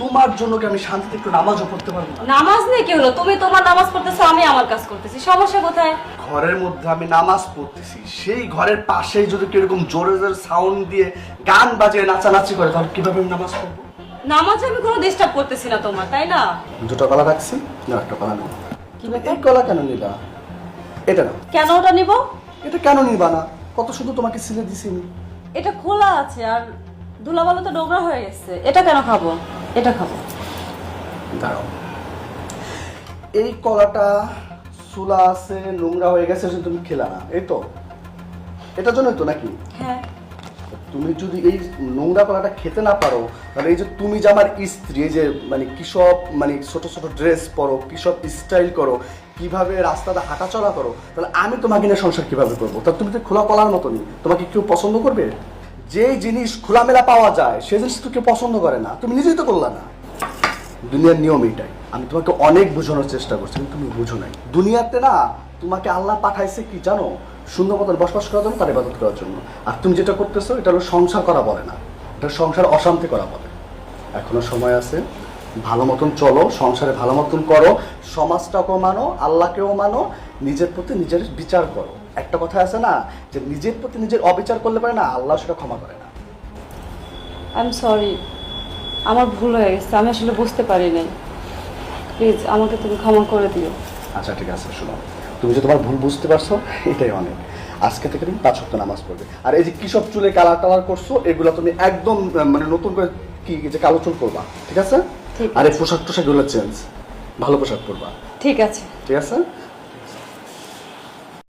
তোমার জন্য কি আমি শান্তিতে একটু নামাজও পড়তে পারব না? নামাজ নেই কি হলো? তুমি তোমার নামাজ পড়তেছো আমি আমার কাজ করতেছি। সমস্যা কোথায়? ঘরের মধ্যে আমি নামাজ পড়তেছি। সেই ঘরের পাশেই যদি কেউ এরকম জোরে জোরে সাউন্ড দিয়ে গান বাজিয়ে নাচানাচি করে তাহলে কীভাবে আমি নামাজ পড়ব? নামাজ আমি কোনো ডিস্টার্ব করতেছি না তোমার তাই না? দুটো কলা রাখছি না একটা কলা নেব কি ব্যাপার? এই কলা কেন নিবা এটা না কেন ওটা নিব? এটা কেন নিবা না? কত শুধু তোমাকে সিলে দিছি এটা খোলা আছে আর ধুলাবালু তো নোংরা হয়ে গেছে। এটা কেন খাব? এটা খাব। দাঁড়াও। এই কলাটা চুলা আছে নোংরা হয়ে গেছে তুমি খেলা না। এই তো। এটার জন্যই তো নাকি? হ্যাঁ। তুমি যদি এই নোংরা কলাটা খেতে না পারো তাহলে এই যে তুমি যে আমার স্ত্রী এই যে মানে কি সব মানে ছোট ছোট ড্রেস পরো কি সব স্টাইল করো কীভাবে রাস্তাতে হাঁটাচলা করো তাহলে আমি তোমাকে নিয়ে সংসার কীভাবে করব? তা তুমি তো খোলা কলার মতনই। তোমাকে কেউ পছন্দ করবে? যে জিনিস খোলামেলা পাওয়া যায়, সে জিনিস তো কেউ পছন্দ করে না। তুমি নিজেই তো করলা না। দুনিয়ার নিয়ম এটাই আমি তোমাকে অনেক বোঝানোর চেষ্টা করছি, কিন্তু তুমি বুঝো নাই। দুনিয়াতে না, তোমাকে আল্লাহ পাঠাইছে কি জানো? সুন্দর মতন বসবাস করার জন্য, তার ইবাদত করার জন্য। আর তুমি যেটা করতেছো, এটা হলো সংসার করা বলে না। এটা সংসার অশান্তি করা বলে। এখনও সময় আছে। ভালো মতন চলো সংসারে ভালো মতন করো সমাজটাকেও মানো আল্লাহকেও মানো নিজের প্রতি নিজের বিচার করো। একটা কথা আছে না যে নিজের প্রতি নিজের অবিচার করলে পারে না আল্লাহ সেটা ক্ষমা করে না। আই এম সরি আমার ভুল হয়ে গেছে আমি আসলে বুঝতে পারি নাই। প্লিজ আমাকে তুমি ক্ষমা করে দিও। আচ্ছা ঠিক আছে শোনো। তুমি যে তোমার ভুল বুঝতে পারছ এটাই অনেক। আজকে থেকে তুমি পাঁচ সপ্তাহ নামাজ পড়বে। আর এই যে কি সব চুলে কালার কালার করছ এগুলো তুমি একদম মানে নতুন করে কি যে কালো চুল করবা ঠিক আছে? আর এই পোশাক টোশাকগুলো চেঞ্জ ভালো পোশাক পরবা। ঠিক আছে। ঠিক আছে?